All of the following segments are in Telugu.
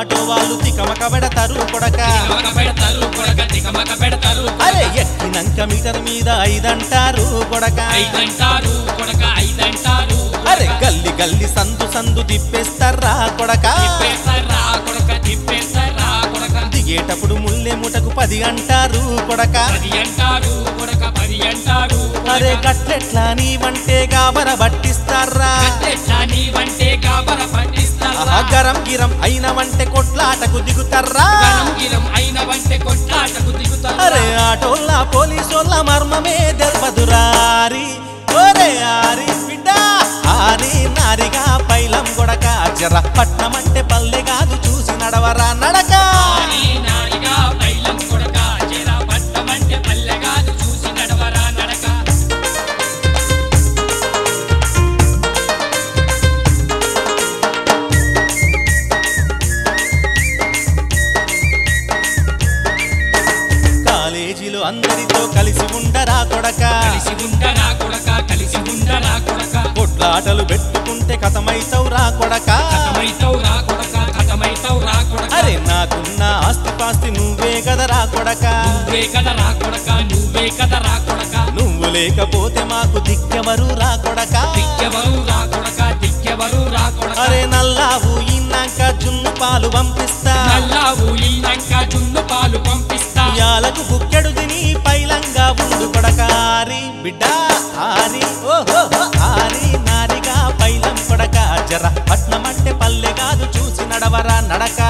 ఆటో వాళ్ళు తికమక పెడతారు కొడక. పెడతారు అరే ఎక్కినంక మీటర్ మీద ఐదంటారు కొడక కొడక. అరే గల్లి గల్లి సందు సందు తిప్పేస్తారా కొడక. తిప్పేస్తారా కొడక తిప్పేస్తారా దిగేటప్పుడు ముల్లె ముటకు పది అంటారు కొడక. అరే గట్లెట్లా నీవంటే గాబర పట్టిస్తారా? గరం గిరం అయిన వంటే కొట్లాటకు దిగుతారా? అరే ఆటోల్లా పోలీసోళ్ళ మర్మమే తెల్పదురారి ఒరే ఆరి బిడ్డ ఆరి నారిగా పైలం గొడక. జర పట్నం అంటే పల్లె కాదు చూసి నడవరా నడక. అందరితో కలిసి ఉండరా కొడక? కలిసి ఉండరా కొడక? కలిసి ఉండరా కొడక? కొట్లాటలు పెట్టుకుంటే కొడక? కథమైతావు రా కొడక? కథమైతావు రా కొడక? అరే నాకున్న ఆస్తి పాస్తి నువ్వే కదరా కొడక? నువ్వే కదరా కొడక? నువ్వే కదరా కొడక? నువ్వు లేకపోతే మాకు దిక్కెవరు రా కొడక? దిక్కెవరు రా కొడక? దిక్కెవరు రా కొడక? అరే నల్లావు ఇన్నాక జున్ను పాలు పంపిస్తా. నల్లావు ఇల్లంక జున్ను పాలు పంపిస్తా. యాలకు బుక్కెడు తిని పైలంగా ఉండు కొడకారి బిడ్డ ఆరి ఓహో ఆరి నారిగా పైలం కొడక. జర పట్నం అంటే పల్లె కాదు చూసి నడవరా నడక.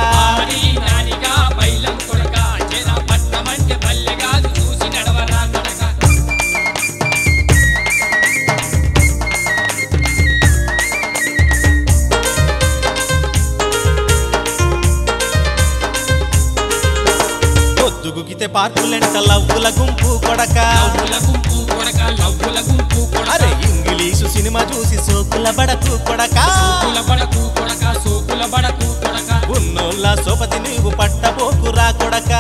పొద్దుగుకితే పార్కులెంట లవ్వుల గుంపు కొడక. లవ్వుల గుంపు కొడక లవ్వుల గుంపు కొడక. అరే ఇంగ్లీషు సినిమా చూసి సోకుల బడకు కొడక. ఉన్నోళ్ళ సోపతి నీవు పట్టబోకు రా కొడక.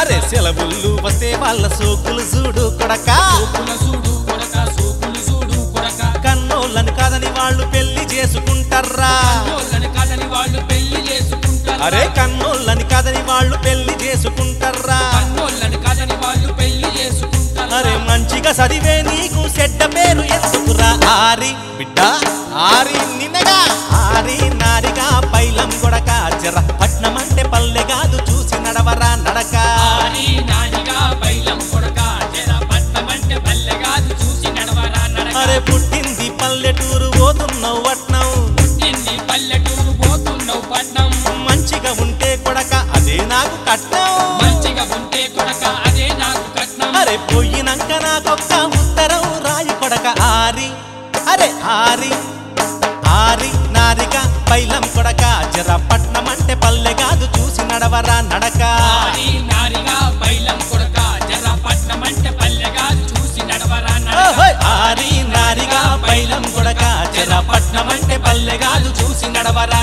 అరే సెలవుళ్ళు వస్తే వాళ్ళ సోకులు చూడు కొడక. సోకుల చూడు కొడక సోకులు చూడు కొడక. కన్నోళ్ళని కాదని వాళ్ళు పెళ్ళి చేసుకుంటారా? కాదని వాళ్ళు పెళ్ళి చేసుకుంటారు? అరే కన్నోళ్ళని కాదని వాళ్ళు పెళ్ళి చేసుకుంటారా? కన్నోళ్ళని కాదని వాళ్ళు పెళ్ళి చేసుకుంటారు? అరే మంచిగా చదివే నీకు చెడ్డ పేరు ఎందుకురా? ఆరి బిడ్డ ఆరి నిన్నగా ఆరి నారిగా పైలం కొడక జర. పట్నం అంటే పల్లె కాదు మంచిగా ఉంటే కొడక అదే నాకు కట్నం అరే పోయినాక నాకొక్క ఉత్తరం రాయి కొడక ఆరి. అరే ఆరి. ఆరి నారిక పైలం కొడక. జరపట్నం అంటే పల్లె కాదు చూసి నడవరా నడక. ఆరి నారిగా పైలం కొడక జరపట్నం అంటే పల్లె కాదు చూసి నడవరా